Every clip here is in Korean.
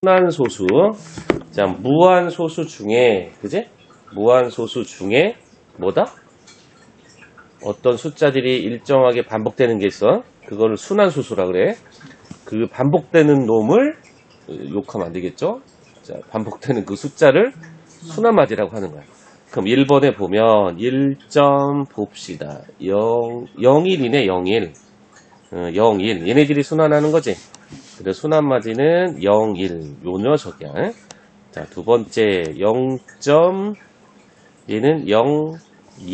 순환소수. 자, 무한소수 중에, 그지? 무한소수 중에, 뭐다? 어떤 숫자들이 일정하게 반복되는 게 있어. 그거를 순환소수라 그래. 그 반복되는 놈을 어, 욕하면 안 되겠죠? 자, 반복되는 그 숫자를 순환마디라고 하는 거야. 그럼 1번에 보면 1점 봅시다. 0, 01이네, 01. 어, 01. 얘네들이 순환하는 거지. 그래, 순환마디는 01. 요 녀석이야. 응? 자, 두 번째, 0. 얘는 0,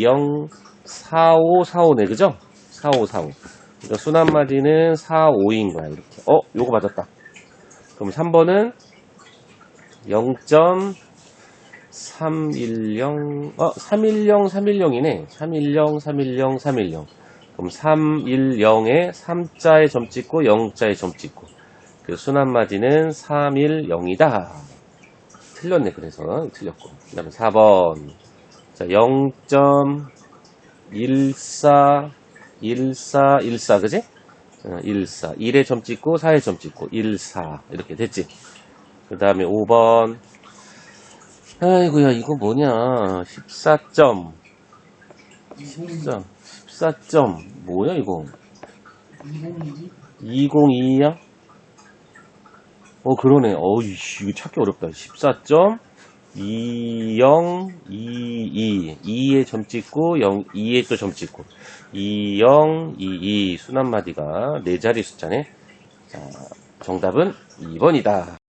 0, 45, 45네, 그죠? 45, 45. 그러니까 순환마디는 4, 5인 거야, 이렇게. 어, 요거 맞았다. 그럼 3번은 0. 310, 어, 310, 310이네. 310, 310, 310. 그럼 310에 3자에 점 찍고 0자에 점 찍고. 그 순환마디는 310이다. 틀렸네, 그래서. 틀렸고. 그 다음에 4번. 자, 0.14, 14, 14, 그지? 어, 14. 1에 점 찍고 4에 점 찍고 14. 이렇게 됐지? 그 다음에 5번. 아이고야, 이거 뭐냐. 14점. 14점. 14점. 뭐야, 이거? 202야? 어, 그러네. 어이, 씨, 이거 찾기 어렵다. 14점. 20, 22. 2에 점 찍고, 0, 2에 또 점 찍고. 20, 22. 순환마디가 네 자리 숫자네. 자, 정답은 2번이다.